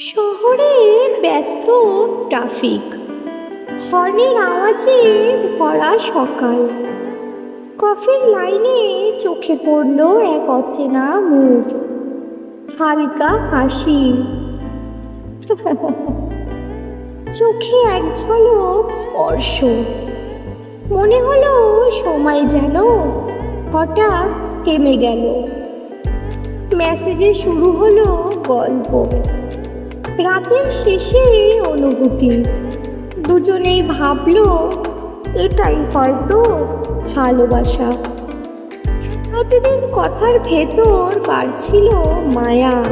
শহরের ব্যস্ত ট্রাফিক। হর্নের আওয়াজে ভরা সকাল। কফির লাইনে চোখে পড়ল এক অচেনা মুখ। হালকা হাসি। চোখে এক ঝলক স্পর্শ। মনে হলো সময় যেন হঠাৎ থেমে গেল। মেসেজে শুরু হলো গল্প। রাতের শেষে এই অনুভূতি। দুজনেই ভাবলো, এটাই হয়তো ভালোবাসা। প্রতিদিন কথার ভেতর বাড়ছিল মায়া।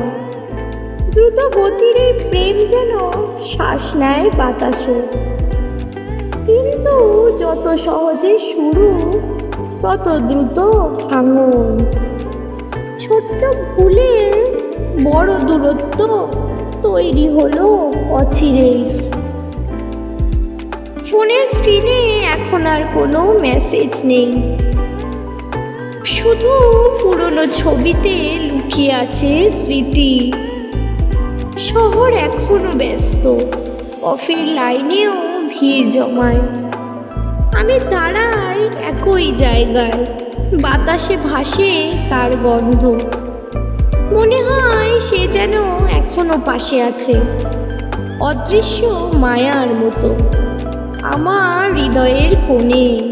দ্রুত গতির এই প্রেম যেন শ্বাস নেয় বাতাসে। কিন্তু যত সহজে শুরু, তত দ্রুত ভাঙন। ছোট্ট ভুলে বড় দূরত্ব তৈরি হলো অচিরেই ফোনের স্ক্রিনে এখন আর কোনো মেসেজ নেই। শুধু পুরনো ছবিতে লুকিয়ে আছে স্মৃতি। শহর এখনও ব্যস্ত কফির লাইনেও ভিড় জমায়। আমি দাঁড়াই একই জায়গায়, বাতাসে ভাসে তার গন্ধ। মনে হয় সে যেন এখনও পাশে আছে। অদৃশ্য মায়ার মতো। আমার হৃদয়ের কোণে